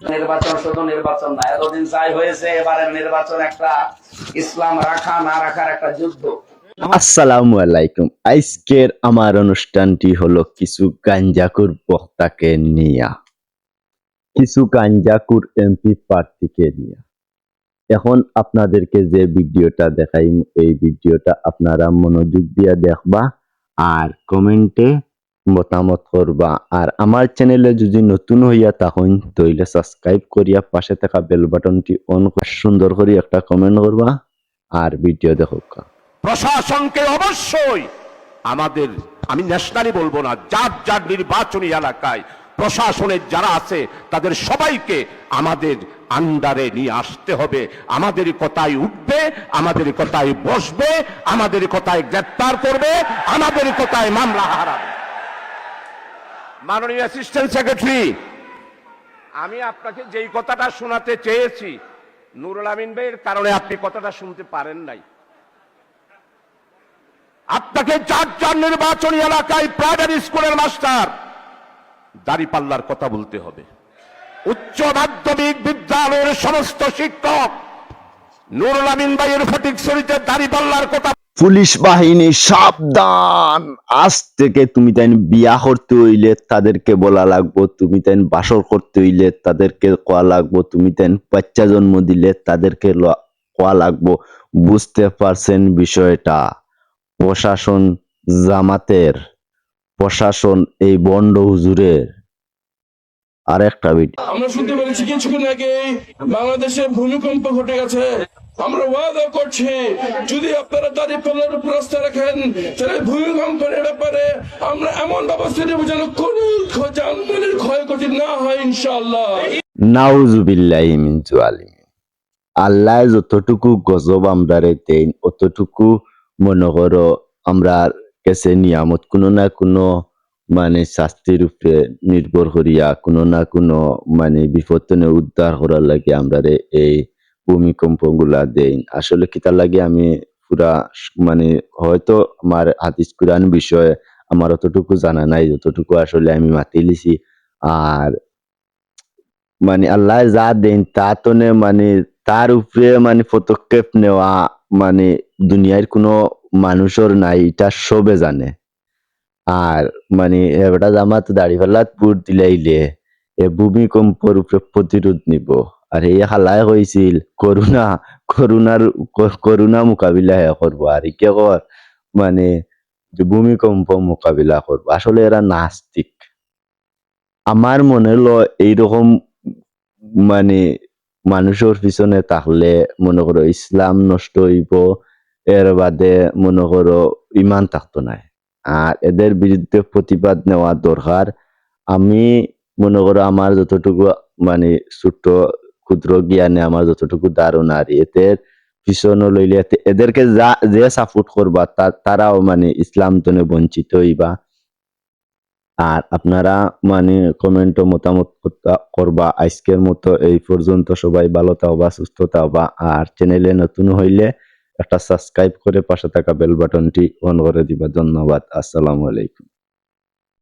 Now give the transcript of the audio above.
নির্বাচন শুধু নির্বাচন না, এতদিন যাই হয়েছে, এবারের নির্বাচন একটা ইসলাম রাখা না রাখার একটা যুদ্ধ। আসসালামু আলাইকুম। আজকের আমার অনুষ্ঠানটি হলো কিছু গাঞ্জাকুর বক্তাকে নিয়া। কিছু গাঞ্জাকুর এমপি প্রার্থীকে নিয়া। এখন আপনাদেরকে যে ভিডিওটা দেখাই এই ভিডিওটা আপনারা মনোযোগ দিয়ে দেখবা আর কমেন্টে মতামত করবা আর আমার চ্যানেলে যদি নতুন হইয়া তখন তৈলে সাবস্ক্রাইব করিয়া পাশে থাকা বেল বাটনটি অন করে সুন্দর করে একটা কমেন্ট করবা আর ভিডিও দেখো প্রশাসনকে অবশ্যই আমাদের, আমি ন্যাশনালি বলব না যার যার নির্বাচনী এলাকায় প্রশাসনের যারা আছে, তাদের সবাইকে আমাদের আন্ডারে নিয়ে আসতে হবে। আমাদের কথায় উঠবে, আমাদের কথায় বসবে, আমাদের কথায় গ্রেপ্তার করবে, আমাদের কথায় মামলা হারাবে। মাননীয় অ্যাসিস্ট্যান্ট সেক্রেটারি আমি আপনাকে যেই কথাটা শোনাতে চেয়েছি, নুরুল আমিন ভাইয়ের কারণে আপনি কথাটা শুনতে পারেন নাই। আপনাকে চার চার নির্বাচনী এলাকায় প্রাইমারি স্কুলের মাস্টার দাড়িপাল্লার কথা বলতে হবে। উচ্চ মাধ্যমিক বিদ্যালয়ের সমস্ত শিক্ষক, নুরুল আমিন ভাইয়ের ফটিক শরীতে দাড়িপাল্লার কথা পুলিশ বাহিনী সাবধান। আজ থেকে তুমি তাই বিয়া করতে হইলে তাদেরকে বলা লাগবো, তুমি তাই বাসর করতে হইলে তাদেরকে কোয়া লাগবো, তুমি তাই বাচ্চা জন্ম দিলে তাদেরকে কোয়া লাগবো। বুঝতে পারছেন বিষয়টা? প্রশাসন জামাতের, প্রশাসন এই বন্ড হুজুরের আর একটা ভিডিও আমরা শুনতে পেরেছি কিছুক্ষণ আগে বাংলাদেশে ভূমিকম্প ঘটে গেছে। আমরা ওয়াদা করছি, যদি আপনারা দাঁড়িয়ে পাল্লার উপর রাস্তা রাখেন, তাহলে ভূমিকম্পের ব্যাপারে আমরা এমন ব্যবস্থা নেব যেন কোন যানবাহনের ক্ষয়ক্ষতি না হয় জালিমিন আল্লাহ যতটুকু গজব আমরারে অতটুকু মনে করো আমরা কাছে নিয়ামত, কোনো না কোনো মানে শাস্তির উপরে নির্ভর করিয়া, কোনো না কোনো মানে বিপদনে উদ্ধার করার লাগে আমরা এই ভূমিকম্পগুলা দেন আসলে কিতার লাগে আমি পুরা মানে হয়তো আমার হাদিস কুরআন বিষয়ে আমার অতটুকু জানা নাই, যতটুকু আসলে আমি মাতি লিছি। আর মানে আল্লাহ যা দেন তা তো মানে তার উপরে মানে পদক্ষেপ নেওয়া মানে দুনিয়ার কোনো মানুষের নাই, এটা সবে জানে। আর মানে এবারটা জামাত দাড়ি ফেলাত পুর দিলাইলে এ ভূমিকম্পর উপরে প্রতিরোধ নিব। আর এই হালায় হয়েছিল করোনা করোনার ক- করোনা মোকাবিলা করব আর কে কর মানে ভূমিকম্প মোকাবিলা করব আসলে এরা নাস্তিক। আমার মনে হলো এইরকম মানে মানুষের পিছনে থাকলে মনে করো ইসলাম নষ্ট হইব এর বাদে মনে করো ইমান থাকতো নাই। আর এদের বিরুদ্ধে প্রতিবাদ নেওয়া দরকার আমি মনে করো আমার যতটুকু মানে ছোট্ট ক্ষুদ্র জ্ঞানে আমার যতটুকু ধারণা আর এদের পিছনে লইলে এদেরকে যা, যে সাপোর্ট করবা তারাও মানে ইসলাম তনে বঞ্চিত হইবা। আর আপনারা মানে কমেন্ট মতামত করবা। আজকের মতো এই পর্যন্ত সবাই ভালো থাকবা, সুস্থ থাকবা। আর চ্যানেলে নতুন হইলে একটা সাবস্ক্রাইব করে পাশে থাকা বেল বাটনটি অন করে দিবা। ধন্যবাদ। আসসালামু আলাইকুম।